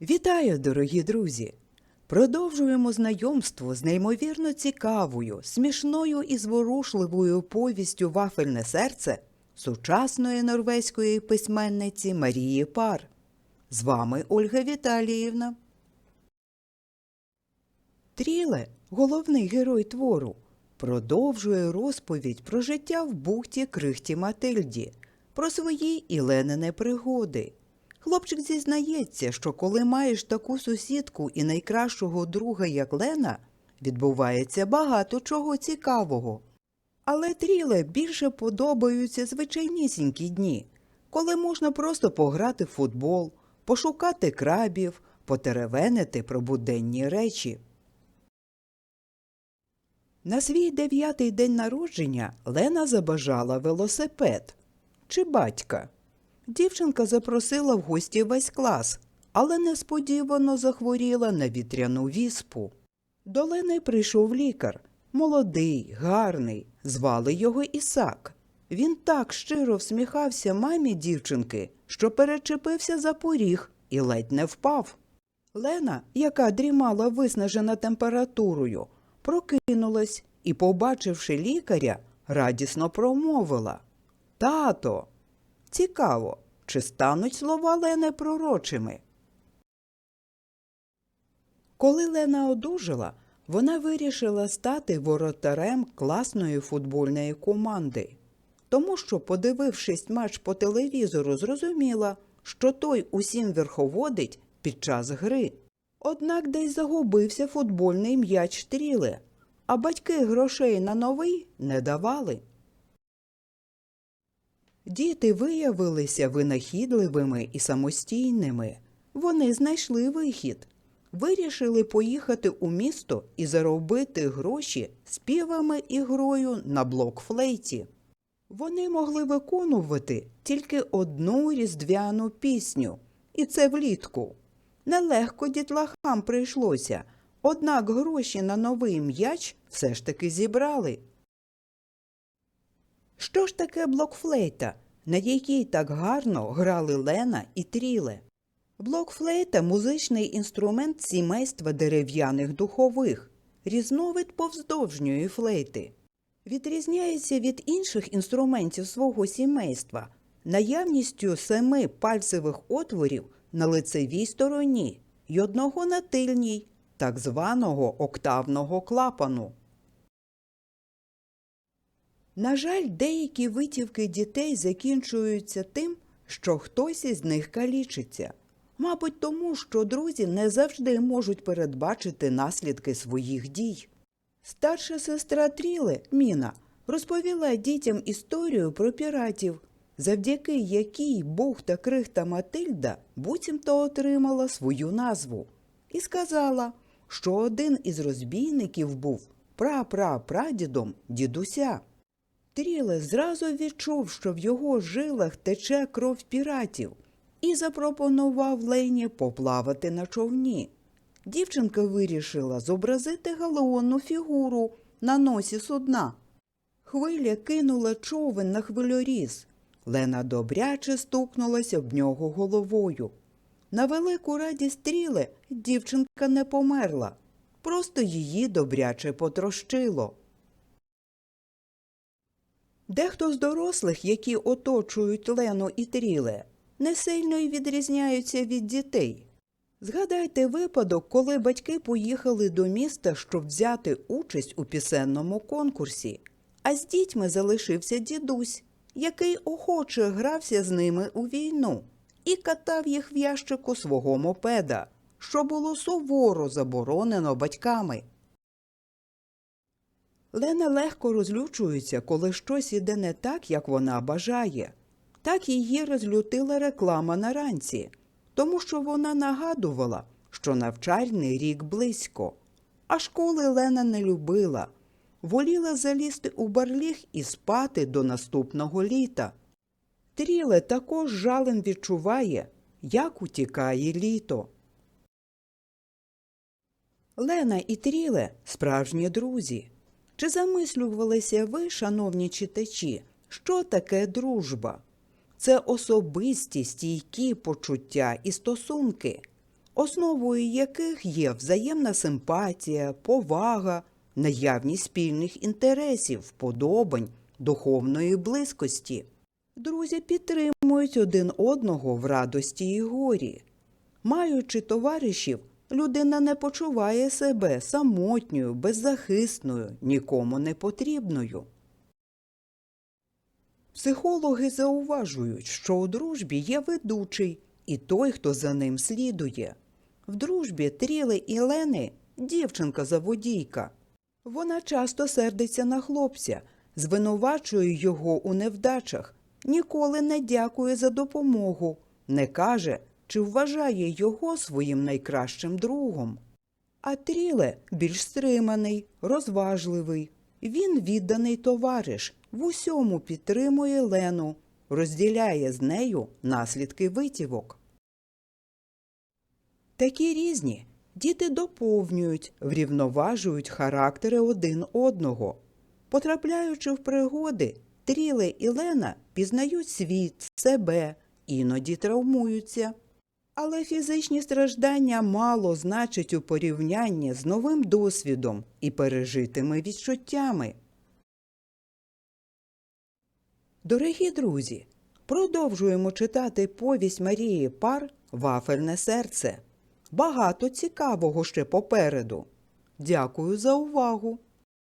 Вітаю, дорогі друзі! Продовжуємо знайомство з неймовірно цікавою, смішною і зворушливою повістю Вафельне серце сучасної норвезької письменниці Марії Пар. З вами Ольга Віталіївна. Тріле, головний герой твору, продовжує розповідь про життя в бухті Крихті Матильді, про свої і Ленини пригоди. Хлопчик зізнається, що коли маєш таку сусідку і найкращого друга, як Лена, відбувається багато чого цікавого. Але Тріле більше подобаються звичайнісінькі дні, коли можна просто пограти в футбол, пошукати крабів, потеревенити про буденні речі. На свій дев'ятий день народження Лена забажала велосипед чи батька. Дівчинка запросила в гості весь клас, але несподівано захворіла на вітряну віспу. До Лени прийшов лікар. Молодий, гарний, звали його Ісак. Він так щиро всміхався мамі дівчинки, що перечепився за поріг і ледь не впав. Лена, яка дрімала виснажена температурою, прокинулась і, побачивши лікаря, радісно промовила Тато, цікаво, чи стануть слова Лени пророчими? Коли Лена одужала, вона вирішила стати воротарем класної футбольної команди, тому що, подивившись матч по телевізору, зрозуміла, що той усім верховодить під час гри. Однак десь загубився футбольний м'яч тріле, а батьки грошей на новий не давали. Діти виявилися винахідливими і самостійними. Вони знайшли вихід, вирішили поїхати у місто і заробити гроші співами і грою на блокфлейті. Вони могли виконувати тільки одну різдвяну пісню, і це влітку. Нелегко дітлахам прийшлося, однак гроші на новий м'яч все ж таки зібрали. Що ж таке блокфлейта, на якій так гарно грали Лена і Тріле? Блокфлейта – музичний інструмент сімейства дерев'яних духових, різновид повздовжньої флейти. Відрізняється від інших інструментів свого сімейства наявністю семи пальцевих отворів на лицевій стороні й одного на тильній, так званого октавного клапану. На жаль, деякі витівки дітей закінчуються тим, що хтось із них калічиться. Мабуть, тому, що друзі не завжди можуть передбачити наслідки своїх дій. Старша сестра Тріле, Міна, розповіла дітям історію про піратів, завдяки якій бухта Крихта Матильда буцімто отримала свою назву, і сказала, що один із розбійників був прапрапрадідом дідуся. Тріле зразу відчув, що в його жилах тече кров піратів, і запропонував Лені поплавати на човні. Дівчинка вирішила зобразити галеонну фігуру на носі судна. Хвиля кинула човен на хвильоріз. Лена добряче стукнулася об нього головою. На велику радість Тріле дівчинка не померла, просто її добряче потрощило. Дехто з дорослих, які оточують Лену і Тріле, не сильно й відрізняються від дітей. Згадайте випадок, коли батьки поїхали до міста, щоб взяти участь у пісенному конкурсі, а з дітьми залишився дідусь, який охоче грався з ними у війну і катав їх в ящику свого мопеда, що було суворо заборонено батьками. Лена легко розлючується, коли щось іде не так, як вона бажає. Так її розлютила реклама на ранці, тому що вона нагадувала, що навчальний рік близько. А школи Лена не любила, воліла залізти у барліг і спати до наступного літа. Тріле також жалем відчуває, як утікає літо. Лена і Тріле справжні друзі. Чи замислювалися ви, шановні читачі, що таке дружба? Це особисті стійкі почуття і стосунки. основою яких є взаємна симпатія, повага, наявність спільних інтересів, вподобань, духовної близькості. Друзі підтримують один одного в радості і горі. Маючи товаришів, людина не почуває себе самотньою, беззахисною, нікому не потрібною. Психологи зауважують, що у дружбі є ведучий і той, хто за ним слідує. В дружбі Тріли і Лени дівчинка-заводійка. Вона часто сердиться на хлопця, звинувачує його у невдачах, ніколи не дякує за допомогу, не каже, чи вважає його своїм найкращим другом. А Тріле більш стриманий, розважливий. Він відданий товариш, в усьому підтримує Лену, розділяє з нею наслідки витівок. Такі різні діти доповнюють, врівноважують характери один одного. Потрапляючи в пригоди, Тріле і Лена пізнають світ, себе, іноді травмуються. Але фізичні страждання мало значать у порівнянні з новим досвідом і пережитими відчуттями. Дорогі друзі, продовжуємо читати повість Марії Пар Вафельне серце. Багато цікавого ще попереду. Дякую за увагу!